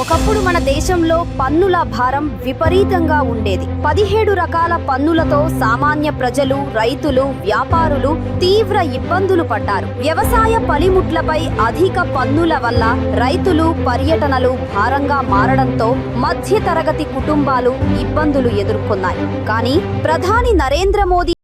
ఒకప్పుడు మన దేశంలో పన్నుల భారం విపరీతంగా ఉండేది. పదిహేడు రకాల పన్నులతో సామాన్య ప్రజలు రైతులు వ్యాపారులు తీవ్ర ఇబ్బందులు పడ్డారు. వ్యవసాయ పనిముట్లపై అధిక పన్నుల వల్ల రైతులు పర్యటనలు భారంగా మారడంతో మధ్యతరగతి కుటుంబాలు ఇబ్బందులు ఎదుర్కొన్నాయి. కానీ ప్రధాని నరేంద్ర మోదీ